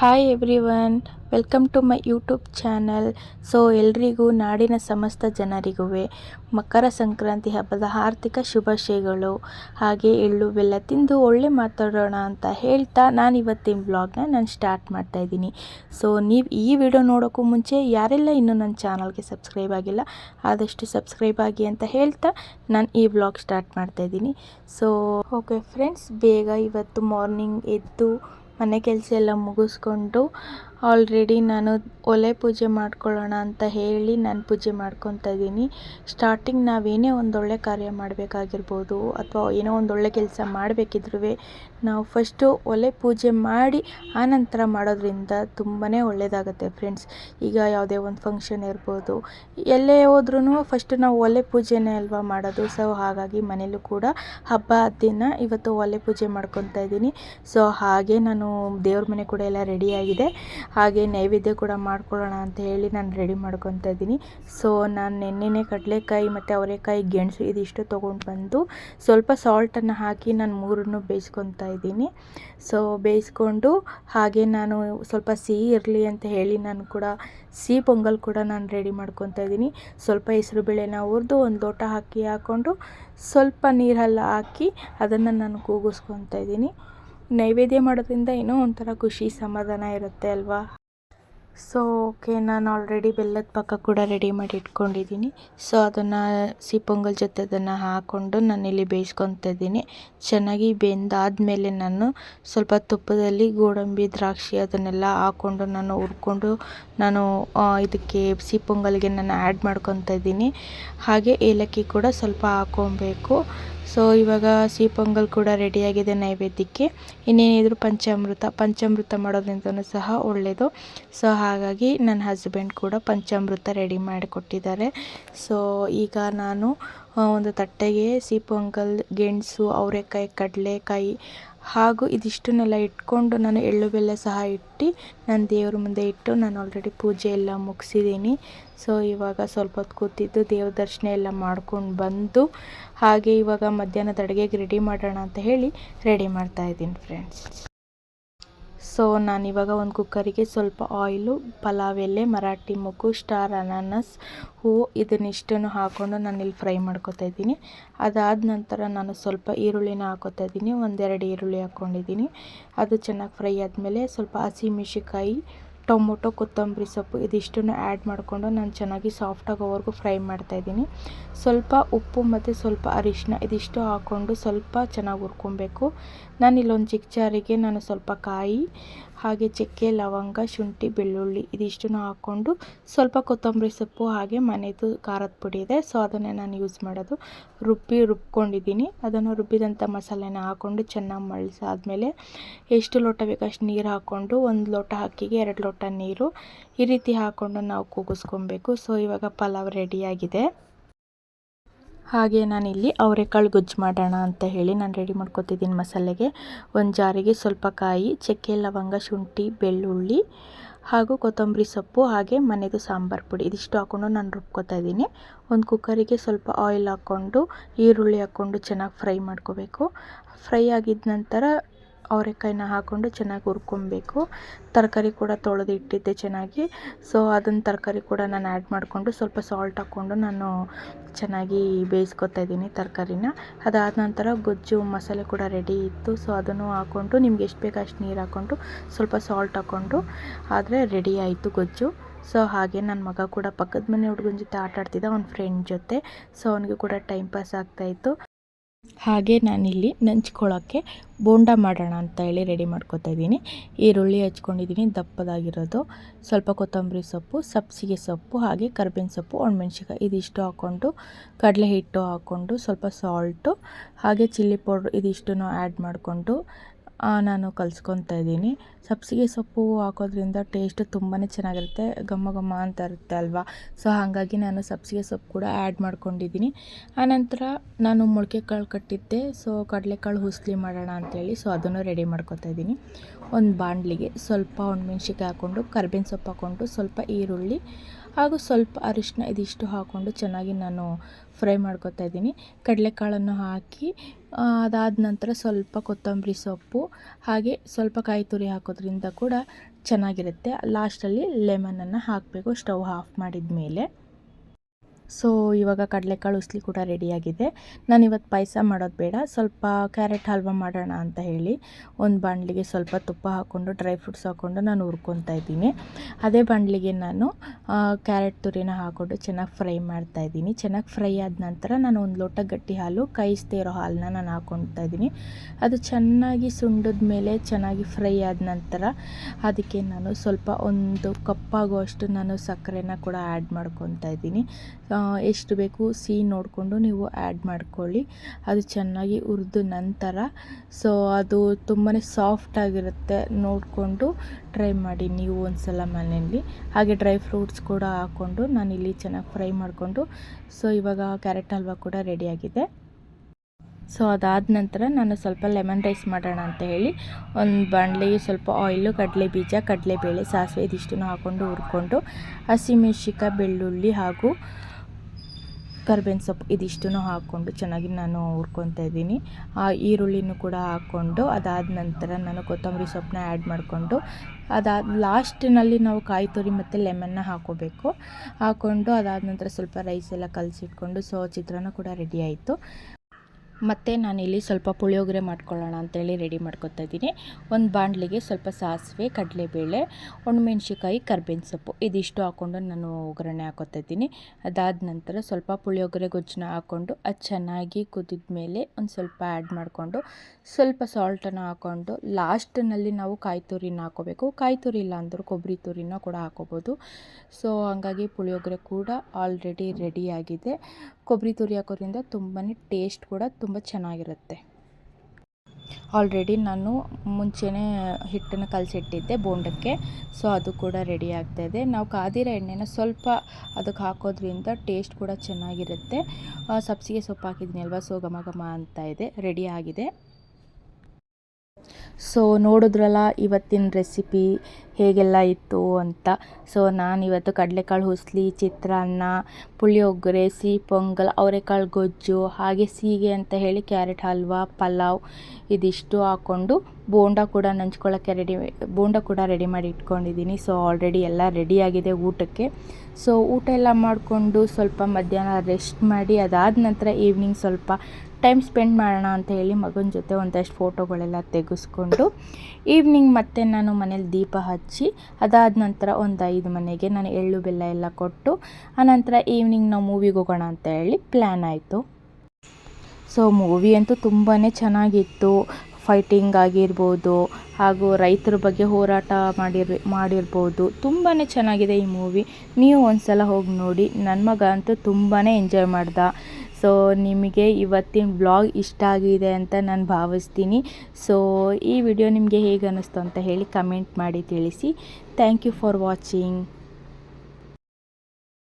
Hi everyone welcome to my YouTube channel so ಎಲ್ರಿಗೂ ನಾಡಿನ ಸಮಸ್ತ ಜನರಿಗೂ ಮಕರ ಸಂಕ್ರಾಂತಿ ಹಬ್ಬದ ಆರ್ಥಿಕ ಶುಭಾಶಯಗಳು. ಹಾಗೆ ಎಳ್ಳು, ಬೆಲ್ಲ ತಿಂದು ಒಳ್ಳೆ ಮಾತಾಡೋಣ ಅಂತ ಹೇಳ್ತಾ ನಾನು ಇವತ್ತಿನ ವ್ಲಾಗ್ನ ನಾನು ಸ್ಟಾರ್ಟ್ ಮಾಡ್ತಾ ಇದ್ದೀನಿ. ಸೊ ನೀವು ಈ ವಿಡಿಯೋ ನೋಡೋಕ್ಕೂ ಮುಂಚೆ ಯಾರೆಲ್ಲ ಇನ್ನೂ ನನ್ನ ಚಾನಲ್ಗೆ ಸಬ್ಸ್ಕ್ರೈಬ್ ಆಗಿಲ್ಲ, ಆದಷ್ಟು ಸಬ್ಸ್ಕ್ರೈಬ್ ಆಗಿ ಅಂತ ಹೇಳ್ತಾ ನಾನು ಈ ವ್ಲಾಗ್ ಸ್ಟಾರ್ಟ್ ಮಾಡ್ತಾ ಇದ್ದೀನಿ. ಸೊ ಓಕೆ ಫ್ರೆಂಡ್ಸ್ ಬೇಗ ಇವತ್ತು ಮಾರ್ನಿಂಗ್ ಎದ್ದು ಮನೆ ಕೆಲಸ ಎಲ್ಲ ಮುಗಿಸ್ಕೊಂಡು ಆಲ್ರೆಡಿ ನಾನು ಒಲೆ ಪೂಜೆ ಮಾಡ್ಕೊಳ್ಳೋಣ ಅಂತ ಹೇಳಿ ನಾನು ಪೂಜೆ ಮಾಡ್ಕೊತಾ ಇದ್ದೀನಿ. ಸ್ಟಾರ್ಟಿಂಗ್ ನಾವೇನೇ ಒಂದೊಳ್ಳೆ ಕಾರ್ಯ ಮಾಡಬೇಕಾಗಿರ್ಬೋದು ಅಥವಾ ಏನೋ ಒಂದೊಳ್ಳೆ ಕೆಲಸ ಮಾಡಬೇಕಿದ್ರೂ ನಾವು ಫಸ್ಟು ಒಲೆ ಪೂಜೆ ಮಾಡಿ ಆನಂತರ ಮಾಡೋದ್ರಿಂದ ತುಂಬಾ ಒಳ್ಳೆಯದಾಗುತ್ತೆ ಫ್ರೆಂಡ್ಸ್ ಈಗ ಯಾವುದೇ ಒಂದು ಫಂಕ್ಷನ್ ಇರ್ಬೋದು, ಎಲ್ಲೇ ಹೋದ್ರೂ ಫಸ್ಟ್ ನಾವು ಒಲೆ ಪೂಜೆನೇ ಅಲ್ವಾ ಮಾಡೋದು. ಸೊ ಹಾಗಾಗಿ ಮನೇಲೂ ಕೂಡ ಹಬ್ಬ ದಿನ ಇವತ್ತು ಒಲೆ ಪೂಜೆ ಮಾಡ್ಕೊತಾ ಇದ್ದೀನಿ. ಸೊ ಹಾಗೆ ನಾನು ದೇವ್ರ ಮನೆ ಕೂಡ ಎಲ್ಲ ರೆಡಿಯಾಗಿದೆ ಹಾಗೆ ನೈವೇದ್ಯ ಕೂಡ ಮಾಡ್ಕೊಳ್ಳೋಣ ಅಂತ ಹೇಳಿ ನಾನು ರೆಡಿ ಮಾಡ್ಕೊತಾ ಇದ್ದೀನಿ. ಸೊ ನಾನು ನೆನ್ನೆನೆ ಕಡಲೆಕಾಯಿ ಮತ್ತು ಅವರೆಕಾಯಿ ಗೆಣಸು ಇದಿಷ್ಟು ತೊಗೊಂಡು ಬಂದು ಸ್ವಲ್ಪ ಸಾಲ್ಟನ್ನು ಹಾಕಿ ನಾನು ಮೂರನ್ನು ಬೇಯಿಸ್ಕೊತಾ ಇದ್ದೀನಿ. ಸೊ ಬೇಯಿಸ್ಕೊಂಡು ಹಾಗೆ ನಾನು ಸ್ವಲ್ಪ ಸಿಹಿ ಇರಲಿ ಅಂತ ಹೇಳಿ ನಾನು ಕೂಡ ಸಿಹಿ ಪೊಂಗಲ್ ಕೂಡ ನಾನು ರೆಡಿ ಮಾಡ್ಕೊತಾ ಇದ್ದೀನಿ. ಸ್ವಲ್ಪ ಹೆಸರು ಬೇಳೆನ ಹುರಿದು ಒಂದು ಲೋಟ ಹಾಕಿ ಹಾಕ್ಕೊಂಡು ಸ್ವಲ್ಪ ನೀರೆಲ್ಲ ಹಾಕಿ ಅದನ್ನು ನಾನು ಕೂಗಿಸ್ಕೊತಾ ಇದ್ದೀನಿ. ನೈವೇದ್ಯ ಮಾಡೋದ್ರಿಂದ ಏನೋ ಒಂಥರ ಖುಷಿ ಸಮಾಧಾನ ಇರುತ್ತೆ ಅಲ್ವಾ? ಸೊ ಓಕೆ ನಾನು ಆಲ್ರೆಡಿ ಬೆಲ್ಲದ ಪಕ್ಕ ಕೂಡ ರೆಡಿ ಮಾಡಿ ಇಟ್ಕೊಂಡಿದ್ದೀನಿ ಸೊ ಅದನ್ನು ಸಿಪೊಂಗಲ್ ಜೊತೆ ಅದನ್ನು ಹಾಕ್ಕೊಂಡು ನಾನಿಲ್ಲಿ ಬೇಯಿಸ್ಕೊತಾ ಇದ್ದೀನಿ ಚೆನ್ನಾಗಿ ಬೆಂದಾದಮೇಲೆ ನಾನು ಸ್ವಲ್ಪ ತುಪ್ಪದಲ್ಲಿ ಗೋಡಂಬಿ, ದ್ರಾಕ್ಷಿ ಅದನ್ನೆಲ್ಲ ಹಾಕ್ಕೊಂಡು ನಾನು ಹುರ್ಕೊಂಡು ನಾನು ಇದಕ್ಕೆ ಸಿಪೊಂಗಲ್ಗೆ ನಾನು ಆ್ಯಡ್ ಮಾಡ್ಕೊತಾ ಇದ್ದೀನಿ ಹಾಗೆ ಏಲಕ್ಕಿ ಕೂಡ ಸ್ವಲ್ಪ ಹಾಕ್ಕೊಬೇಕು ಸೊ ಇವಾಗ ಸಿಹಿ ಪೊಂಗಲ್ ಕೂಡ ರೆಡಿಯಾಗಿದೆ ನೈವೇದ್ಯಕ್ಕೆ. ಇನ್ನೇನಿದ್ರು ಪಂಚಾಮೃತ ಪಂಚಾಮೃತ ಮಾಡೋದ್ರಿಂದನೂ ಸಹ ಒಳ್ಳೆಯದು ಸೊ ಹಾಗಾಗಿ ನನ್ನ ಹಸ್ಬೆಂಡ್ ಕೂಡ ಪಂಚಾಮೃತ ರೆಡಿ ಮಾಡಿಕೊಟ್ಟಿದ್ದಾರೆ. ಸೊ ಈಗ ನಾನು ಒಂದು ತಟ್ಟೆಗೆ ಪೊಂಗಲ್, ಗೆಣಸು, ಅವರೆಕಾಯಿ, ಕಡಲೆಕಾಯಿ ಹಾಗೂ ಇದಿಷ್ಟನ್ನೆಲ್ಲ ಇಟ್ಕೊಂಡು ನಾನು ಎಳ್ಳು ಬೆಲ್ಲ ಸಹ ಇಟ್ಟು ನಾನು ದೇವ್ರ ಮುಂದೆ ಇಟ್ಟು ನಾನು ಆಲ್ರೆಡಿ ಪೂಜೆ ಎಲ್ಲ ಮುಗಿಸಿದ್ದೀನಿ. ಸೊ ಇವಾಗ ಸ್ವಲ್ಪ ಹೊತ್ತು ಕೂತಿದ್ದು ದೇವ್ರ ದರ್ಶನ ಎಲ್ಲ ಮಾಡ್ಕೊಂಡು ಬಂದು ಹಾಗೆ ಇವಾಗ ಮಧ್ಯಾಹ್ನದ ಅಡುಗೆಗೆ ರೆಡಿ ಮಾಡೋಣ ಅಂತ ಹೇಳಿ ರೆಡಿ ಮಾಡ್ತಾ ಇದ್ದೀನಿ ಫ್ರೆಂಡ್ಸ್ ಸೊ ನಾನಿವಾಗ ಒಂದು ಕುಕ್ಕರಿಗೆ ಸ್ವಲ್ಪ ಆಯಿಲು ಪಲಾವ್ ಎಲೆ, ಮರಾಠಿ ಮೊಗ್ಗು ಸ್ಟಾರ್ ಅನಾನಸ್ ಹೂವು ಇದನ್ನಿಷ್ಟನ್ನು ಹಾಕ್ಕೊಂಡು ಇಲ್ಲಿ ಫ್ರೈ ಮಾಡ್ಕೊತಾ ಇದ್ದೀನಿ. ಅದಾದ ನಂತರ ನಾನು ಸ್ವಲ್ಪ ಈರುಳ್ಳಿನ ಹಾಕೋತಾ ಇದ್ದೀನಿ. ಒಂದೆರಡು ಈರುಳ್ಳಿ ಹಾಕ್ಕೊಂಡಿದ್ದೀನಿ ಅದು ಚೆನ್ನಾಗಿ ಫ್ರೈ ಆದಮೇಲೆ ಸ್ವಲ್ಪ ಹಸಿಮೆಣ್ಸಿಕಾಯಿ ಟೊಮೊಟೊ, ಕೊತ್ತಂಬರಿ ಸೊಪ್ಪು ಇದಿಷ್ಟನ್ನು ಆ್ಯಡ್ ಮಾಡಿಕೊಂಡು ನಾನು ಚೆನ್ನಾಗಿ ಸಾಫ್ಟ್ ಆಗೋವರೆಗೂ ಫ್ರೈ ಮಾಡ್ತಾಯಿದ್ದೀನಿ ಸ್ವಲ್ಪ ಉಪ್ಪು ಮತ್ತು ಸ್ವಲ್ಪ ಅರಿಶಿನ ಇದಿಷ್ಟು ಹಾಕ್ಕೊಂಡು ಸ್ವಲ್ಪ ಚೆನ್ನಾಗಿ ಹುರ್ಕೊಬೇಕು. ನಾನು ಇಲ್ಲೊಂದು ಚಿಕ್ಕ ಜಾರಿಗೆ ನಾನು ಸ್ವಲ್ಪ ಕಾಯಿ ಹಾಗೆ ಚಕ್ಕೆ, ಲವಂಗ, ಶುಂಠಿ, ಬೆಳ್ಳುಳ್ಳಿ ಇದಿಷ್ಟನ್ನು ಹಾಕ್ಕೊಂಡು ಸ್ವಲ್ಪ ಕೊತ್ತಂಬರಿ ಸೊಪ್ಪು ಹಾಗೆ ಮನೆಯದು ಖಾರದ ಪುಡಿ ಇದೆ. ಸೊ ಅದನ್ನೇ ನಾನು ಯೂಸ್ ಮಾಡೋದು. ರುಬ್ಬಿ ರುಬ್ಕೊಂಡಿದ್ದೀನಿ. ಅದನ್ನು ರುಬ್ಬಿದಂಥ ಮಸಾಲೆನ ಹಾಕ್ಕೊಂಡು ಚೆನ್ನಾಗಿ ಮಳ್ಸಾದ್ಮೇಲೆ ಎಷ್ಟು ಲೋಟ ಬೇಕು ಅಷ್ಟು ನೀರು ಹಾಕ್ಕೊಂಡು ಒಂದು ಲೋಟ ಅಕ್ಕಿಗೆ ಎರಡು ಲೋಟ ನೀರು ಈ ರೀತಿ ಹಾಕ್ಕೊಂಡು ನಾವು ಕೂಗಿಸ್ಕೊಬೇಕು. ಸೊ ಇವಾಗ ಪಲಾವ್ ರೆಡಿಯಾಗಿದೆ ಹಾಗೆ ನಾನಿಲ್ಲಿ ಅವರೆಕಾಳು ಗೊಜ್ಜು ಮಾಡೋಣ ಅಂತ ಹೇಳಿ ನಾನು ರೆಡಿ ಮಾಡ್ಕೊತಿದ್ದೀನಿ ಮಸಾಲೆಗೆ. ಒಂದು ಜಾರಿಗೆ ಸ್ವಲ್ಪ ಕಾಯಿ, ಚಕ್ಕೆ ಲವಂಗ, ಶುಂಠಿ, ಬೆಳ್ಳುಳ್ಳಿ ಹಾಗೂ ಕೊತ್ತಂಬರಿ ಸೊಪ್ಪು ಹಾಗೆ ಮನೆದು ಸಾಂಬಾರು ಪುಡಿ. ಇದಿಷ್ಟು ಹಾಕ್ಕೊಂಡು ನಾನು ರುಬ್ಕೊತಾ ಇದ್ದೀನಿ. ಒಂದು ಕುಕ್ಕರಿಗೆ ಸ್ವಲ್ಪ ಆಯಿಲ್ ಹಾಕ್ಕೊಂಡು ಈರುಳ್ಳಿ ಹಾಕ್ಕೊಂಡು ಚೆನ್ನಾಗಿ ಫ್ರೈ ಮಾಡ್ಕೋಬೇಕು. ಫ್ರೈ ಆಗಿದ ನಂತರ ಅವರೆಕಾಯಿನ ಹಾಕ್ಕೊಂಡು ಚೆನ್ನಾಗಿ ಹುರ್ಕೊಬೇಕು. ತರಕಾರಿ ಕೂಡ ತೊಳೆದು ಇಟ್ಟಿದ್ದೆ ಚೆನ್ನಾಗಿ. ಸೊ ಅದನ್ನು ತರಕಾರಿ ಕೂಡ ನಾನು ಆ್ಯಡ್ ಮಾಡಿಕೊಂಡು ಸ್ವಲ್ಪ ಸಾಲ್ಟ್ ಹಾಕ್ಕೊಂಡು ನಾನು ಚೆನ್ನಾಗಿ ಬೇಯಿಸ್ಕೊತಾ ಇದ್ದೀನಿ ತರಕಾರಿನ. ಅದಾದ ನಂತರ ಗೊಜ್ಜು, ಮಸಾಲೆ ಕೂಡ ರೆಡಿ ಇತ್ತು. ಸೊ ಅದನ್ನು ಹಾಕ್ಕೊಂಡು ನಿಮ್ಗೆ ಎಷ್ಟು ಬೇಕು ಅಷ್ಟು ನೀರು ಹಾಕ್ಕೊಂಡು ಸ್ವಲ್ಪ ಸಾಲ್ಟ್ ಹಾಕ್ಕೊಂಡು ಆದರೆ ರೆಡಿ ಆಯಿತು ಗೊಜ್ಜು. ಸೊ ಹಾಗೆ ನನ್ನ ಮಗ ಕೂಡ ಪಕ್ಕದ ಮನೆ ಹುಡುಗನ ಜೊತೆ ಆಟ ಆಡ್ತಿದ್ದ ಅವ್ನ ಫ್ರೆಂಡ್ ಜೊತೆ. ಸೊ ಅವನಿಗೆ ಕೂಡ ಟೈಮ್ ಪಾಸ್ ಆಗ್ತಾಯಿತ್ತು ಹಾಗೆ ನಾನಿಲ್ಲಿ ನಂಚ್ಕೊಳ್ಳೋಕ್ಕೆ ಬೋಂಡ ಮಾಡೋಣ ಅಂತ ಹೇಳಿ ರೆಡಿ ಮಾಡ್ಕೊತಾ ಇದ್ದೀನಿ. ಈರುಳ್ಳಿ ಹಚ್ಕೊಂಡಿದ್ದೀನಿ, ದಪ್ಪದಾಗಿರೋದು. ಸ್ವಲ್ಪ ಕೊತ್ತಂಬರಿ ಸೊಪ್ಪು ಸಬ್ಸಿಗೆ ಸೊಪ್ಪು ಹಾಗೆ ಕರ್ಬೇವಿನ ಸೊಪ್ಪು ಒಣಮೆಣ್ಸಿಕಾಯಿ ಇದಿಷ್ಟು ಹಾಕ್ಕೊಂಡು, ಕಡಲೆ ಹಿಟ್ಟು ಹಾಕ್ಕೊಂಡು ಸ್ವಲ್ಪ ಸಾಲ್ಟು ಹಾಗೆ ಚಿಲ್ಲಿ ಪೌಡ್ರ್ ಇದಿಷ್ಟನ್ನು ಆ್ಯಡ್ ಮಾಡಿಕೊಂಡು ನಾನು ಕಲಿಸ್ಕೊತಾ ಇದ್ದೀನಿ. ಸಬ್ಸಿಗೆ ಸೊಪ್ಪು ಹಾಕೋದ್ರಿಂದ ಟೇಸ್ಟ್ ತುಂಬಾ ಚೆನ್ನಾಗಿರುತ್ತೆ, ಘಮ ಘಮ ಅಂತ ಇರುತ್ತೆ ಅಲ್ವಾ? ಸೊ ಹಾಗಾಗಿ ನಾನು ಸಬ್ಸಿಗೆ ಸೊಪ್ಪು ಕೂಡ ಆ್ಯಡ್ ಮಾಡ್ಕೊಂಡಿದ್ದೀನಿ. ಆನಂತರ ನಾನು ಮೊಳಕೆ ಕಾಳು ಕಟ್ಟಿದ್ದೆ. ಸೊ ಕಡಲೆಕಾಳು ಹುಸ್ಲಿ ಮಾಡೋಣ ಅಂತೇಳಿ ಸೊ ಅದನ್ನು ರೆಡಿ ಮಾಡ್ಕೊತಾ ಇದ್ದೀನಿ. ಒಂದು ಬಾಣಲಿಗೆ ಸ್ವಲ್ಪ ಒಣಮೆಣ್ಸಿಕಾಯಿ ಹಾಕ್ಕೊಂಡು, ಕರ್ಬೇವಿನ ಸೊಪ್ಪು ಹಾಕ್ಕೊಂಡು ಸ್ವಲ್ಪ ಈರುಳ್ಳಿ ಹಾಗೂ ಸ್ವಲ್ಪ ಅರಿಶಿನ ಇದಿಷ್ಟು ಹಾಕ್ಕೊಂಡು ಚೆನ್ನಾಗಿ ನಾನು ಫ್ರೈ ಮಾಡ್ಕೊತಾ ಇದ್ದೀನಿ. ಕಡಲೆಕಾಳನ್ನು ಹಾಕಿ ಅದಾದ ನಂತರ ಸ್ವಲ್ಪ ಕೊತ್ತಂಬರಿ ಸೊಪ್ಪು, ಹಾಗೆ ಸ್ವಲ್ಪ ಕಾಯಿ ತುರಿ ಹಾಕೋದ್ರಿಂದ ಕೂಡ ಚೆನ್ನಾಗಿರುತ್ತೆ. ಲಾಸ್ಟಲ್ಲಿ ಲೆಮನನ್ನು ಹಾಕಬೇಕು, ಸ್ಟವ್ ಆಫ್ ಮಾಡಿದ ಮೇಲೆ ಸೊ, ಇವಾಗ ಕಡಲೆಕಾಳು ಉಸ್ಲಿ ಕೂಡ ರೆಡಿಯಾಗಿದೆ ನಾನು ಇವತ್ತು ಪಾಯಸ ಮಾಡೋದು ಬೇಡ. ಸ್ವಲ್ಪ ಕ್ಯಾರೆಟ್ ಹಲ್ವಾ ಮಾಡೋಣ ಅಂತ ಹೇಳಿ ಒಂದು ಬಾಣಲಿಗೆ ಸ್ವಲ್ಪ ತುಪ್ಪ ಹಾಕ್ಕೊಂಡು, ಡ್ರೈ ಫ್ರೂಟ್ಸ್ ಹಾಕ್ಕೊಂಡು ನಾನು ಹುರ್ಕೊತಾ ಇದ್ದೀನಿ. ಅದೇ ಬಾಣಲಿಗೆ ನಾನು ಕ್ಯಾರೆಟ್ ತುರಿನ ಹಾಕ್ಕೊಂಡು ಚೆನ್ನಾಗಿ ಫ್ರೈ ಮಾಡ್ತಾ ಇದ್ದೀನಿ. ಚೆನ್ನಾಗಿ ಫ್ರೈ ಆದ ನಂತರ ನಾನು ಒಂದು ಲೋಟ ಗಟ್ಟಿ ಹಾಲು, ಕಾಯಿಸ್ದೇ ಇರೋ ಹಾಲನ್ನ ನಾನು ಹಾಕ್ಕೊಳ್ತಾ ಇದ್ದೀನಿ. ಅದು ಚೆನ್ನಾಗಿ ಸುಂಡದ ಮೇಲೆ ಚೆನ್ನಾಗಿ ಫ್ರೈ ಆದ ನಂತರ ಅದಕ್ಕೆ ನಾನು ಸ್ವಲ್ಪ ಒಂದು ಕಪ್ಪಾಗುವಷ್ಟು ನಾನು ಸಕ್ಕರೆನ ಕೂಡ ಆ್ಯಡ್ ಮಾಡ್ಕೊತಾ ಇದ್ದೀನಿ. ಎಷ್ಟು ಬೇಕು ಸಿಹಿ ನೋಡಿಕೊಂಡು ನೀವು ಆ್ಯಡ್ ಮಾಡ್ಕೊಳ್ಳಿ. ಅದು ಚೆನ್ನಾಗಿ ಹುರಿದ ನಂತರ ಸೊ ಅದು ತುಂಬಾ ಸಾಫ್ಟಾಗಿರುತ್ತೆ ನೋಡಿಕೊಂಡು ಟ್ರೈ ಮಾಡಿ ನೀವು ಒಂದು ಸಲ ಮನೆಯಲ್ಲಿ. ಹಾಗೆ ಡ್ರೈ ಫ್ರೂಟ್ಸ್ ಕೂಡ ಹಾಕ್ಕೊಂಡು ನಾನಿಲ್ಲಿ ಚೆನ್ನಾಗಿ ಫ್ರೈ ಮಾಡಿಕೊಂಡು ಸೊ ಇವಾಗ ಕ್ಯಾರೆಟ್ ಹಲ್ವಾ ಕೂಡ ರೆಡಿಯಾಗಿದೆ ಸೊ ಅದಾದ ನಂತರ ನಾನು ಸ್ವಲ್ಪ ಲೆಮನ್ ರೈಸ್ ಮಾಡೋಣ ಅಂತ ಹೇಳಿ, ಒಂದು ಬಾಣಲೆಗೆ ಸ್ವಲ್ಪ ಆಯಿಲು ಕಡಲೆ ಬೀಜ, ಕಡಲೆಬೇಳೆ, ಸಾಸಿವೆ ಇದಿಷ್ಟನ್ನು ಹಾಕ್ಕೊಂಡು ಹುರ್ಕೊಂಡು ಹಸಿಮೆಣ್ಸಿಕಾಯಿ ಬೆಳ್ಳುಳ್ಳಿ ಹಾಗೂ ಕರ್ಬೇವಿನ ಸೊಪ್ಪು ಇದಿಷ್ಟನ್ನು ಹಾಕ್ಕೊಂಡು ಚೆನ್ನಾಗಿ ನಾನು ಹುರ್ಕೊತಾ ಇದ್ದೀನಿ. ಆ ಈರುಳ್ಳಿನೂ ಕೂಡ ಹಾಕ್ಕೊಂಡು ಅದಾದ ನಂತರ ನಾನು ಕೊತ್ತಂಬರಿ ಸೊಪ್ಪನ್ನ ಆ್ಯಡ್ ಮಾಡಿಕೊಂಡು ಅದಾದ ಲಾಸ್ಟಿನಲ್ಲಿ ನಾವು ಕಾಯಿ ತುರಿ ಮತ್ತು ಲೆಮನ್ನ ಹಾಕೋಬೇಕು. ಹಾಕ್ಕೊಂಡು ಅದಾದ ನಂತರ ಸ್ವಲ್ಪ ರೈಸ್ ಎಲ್ಲ ಕಲಸಿಟ್ಕೊಂಡು ಸೊ ಚಿತ್ರಾನ್ನ ಕೂಡ ರೆಡಿ ಆಯಿತು. ಮತ್ತು ನಾನಿಲ್ಲಿ ಸ್ವಲ್ಪ ಪುಳಿಯೋಗರೆ ಮಾಡ್ಕೊಳ್ಳೋಣ ಅಂತೇಳಿ ರೆಡಿ ಮಾಡ್ಕೊತಾ ಇದ್ದೀನಿ. ಒಂದು ಬಾಣಲಿಗೆ ಸ್ವಲ್ಪ ಸಾಸಿವೆ, ಕಡಲೆಬೇಳೆ ಒಣಮೆಣ್ಸಿಕಾಯಿ ಕರ್ಬೇವಿನ ಸೊಪ್ಪು ಇದಿಷ್ಟು ಹಾಕ್ಕೊಂಡು ನಾನು ಒಗ್ಗರಣೆ ಹಾಕೋತಾ ಇದ್ದೀನಿ. ಅದಾದ ನಂತರ ಸ್ವಲ್ಪ ಪುಳಿಯೋಗರೆ ಗೊಜ್ಜನ್ನ ಹಾಕ್ಕೊಂಡು ಅದು ಚೆನ್ನಾಗಿ ಕುದಿದ ಮೇಲೆ ಒಂದು ಸ್ವಲ್ಪ ಆ್ಯಡ್ ಮಾಡಿಕೊಂಡು ಸ್ವಲ್ಪ ಸಾಲ್ಟನ್ನು ಹಾಕ್ಕೊಂಡು ಲಾಸ್ಟ್ನಲ್ಲಿ ನಾವು ಕಾಯಿ ತುರಿನ ಹಾಕೋಬೇಕು. ಕಾಯಿ ತುರಿ ಇಲ್ಲ ಅಂದರೂ ಕೊಬ್ಬರಿ ತುರಿನ ಕೂಡ ಹಾಕೋಬೋದು. ಸೊ ಹಂಗಾಗಿ ಪುಳಿಯೋಗರೆ ಕೂಡ ಆಲ್ರೆಡಿ ರೆಡಿಯಾಗಿದೆ ಕೊಬ್ಬರಿ ತುರಿ ಹಾಕೋದ್ರಿಂದ ತುಂಬಾ ಟೇಸ್ಟ್ ಕೂಡ ತುಂಬ ಚೆನ್ನಾಗಿರುತ್ತೆ. ಆಲ್ರೆಡಿ ನಾನು ಮುಂಚೆನೇ ಹಿಟ್ಟನ್ನು ಕಲಸಿಟ್ಟಿದ್ದೆ ಬೋಂಡಕ್ಕೆ. ಸೊ ಅದು ಕೂಡ ರೆಡಿ ಆಗ್ತಾಯಿದೆ ನಾವು ಕಾದಿರೋ ಎಣ್ಣೆನ ಸ್ವಲ್ಪ ಅದಕ್ಕೆ ಹಾಕೋದ್ರಿಂದ ಟೇಸ್ಟ್ ಕೂಡ ಚೆನ್ನಾಗಿರುತ್ತೆ. ಸಬ್ಸಿಗೆ ಸೊಪ್ಪು ಹಾಕಿದ್ದೀನಿ ಅಲ್ವಾ? ಸೊ ಘಮ ಘಮ ಅಂತ ಇದೆ. ರೆಡಿ ಆಗಿದೆ. ಸೊ ನೋಡಿದ್ರಲ್ಲ, ಇವತ್ತಿನ ರೆಸಿಪಿ ಹೇಗೆಲ್ಲ ಇತ್ತು ಅಂತ. ಸೊ ನಾನಿವತ್ತು ಕಡಲೆಕಾಳು ಹುಸ್ಲಿ, ಚಿತ್ರಾನ್ನ, ಪುಳಿಯೋಗರೆ, ಸಿಹಿ ಪೊಂಗಲ್, ಅವರೆಕಾಳು ಗೊಜ್ಜು, ಹಾಗೆ ಸೀಗೆ ಅಂತ ಹೇಳಿ ಕ್ಯಾರೆಟ್, ಹಲ್ವಾ, ಪಲಾವ್, ಇದಿಷ್ಟು ಹಾಕ್ಕೊಂಡು ಬೋಂಡ ಕೂಡ ನಂಚ್ಕೊಳ್ಳೋಕ್ಕೆ ರೆಡಿ ಬೋಂಡ ಕೂಡ ರೆಡಿ ಮಾಡಿ ಇಟ್ಕೊಂಡಿದ್ದೀನಿ. ಸೊ ಆಲ್ರೆಡಿ ಎಲ್ಲ ರೆಡಿಯಾಗಿದೆ ಊಟಕ್ಕೆ. ಸೊ ಊಟ ಎಲ್ಲ ಮಾಡಿಕೊಂಡು ಸ್ವಲ್ಪ ಮಧ್ಯಾಹ್ನ ರೆಸ್ಟ್ ಮಾಡಿ, ಅದಾದ ನಂತರ ಈವ್ನಿಂಗ್ ಸ್ವಲ್ಪ ಟೈಮ್ ಸ್ಪೆಂಡ್ ಮಾಡೋಣ ಅಂತ ಹೇಳಿ ಮಗನ ಜೊತೆ ಒಂದಷ್ಟು ಫೋಟೋಗಳೆಲ್ಲ ತೆಗೆಸ್ಕೊಂಡು ಈವ್ನಿಂಗ್ ಮತ್ತೆ ನಾನು ಮನೇಲಿ ದೀಪ ಹಚ್ಚಿ, ಅದಾದ ನಂತರ ಒಂದು ಐದು ಮನೆಗೆ ನಾನು ಎಳ್ಳು ಬೆಲ್ಲ ಎಲ್ಲ ಕೊಟ್ಟು, ಆನಂತರ ಈವ್ನಿಂಗ್ ನಾವು ಮೂವಿಗೆ ಹೋಗೋಣ ಅಂತ ಹೇಳಿ ಪ್ಲ್ಯಾನ್ ಆಯಿತು. ಸೊ ಮೂವಿ ಅಂತೂ ತುಂಬಾ ಚೆನ್ನಾಗಿತ್ತು. ಫೈಟಿಂಗ್ ಆಗಿರ್ಬೋದು ಹಾಗೂ ರೈತರ ಬಗ್ಗೆ ಹೋರಾಟ ಮಾಡಿರ್, ಮಾಡಿರ್ಬೋದು. ತುಂಬಾ ಚೆನ್ನಾಗಿದೆ ಈ ಮೂವಿ ನೀವು ಒಂದು ಸಲ ಹೋಗಿ ನೋಡಿ. ನನ್ನ ಮಗ ಅಂತೂ ತುಂಬಾ ಎಂಜಾಯ್ ಮಾಡ್ದ. ಸೊ ನಿಮಗೆ ಇವತ್ತಿನ ಬ್ಲಾಗ್ ಇಷ್ಟ ಆಗಿದೆ ಅಂತ ನಾನು ಭಾವಿಸ್ತೀನಿ. ಸೊ ಈ ವಿಡಿಯೋ ನಿಮಗೆ ಹೇಗೆ ಅನ್ನಿಸ್ತು ಅಂತ ಹೇಳಿ ಕಮೆಂಟ್ ಮಾಡಿ ತಿಳಿಸಿ. Thank you for watching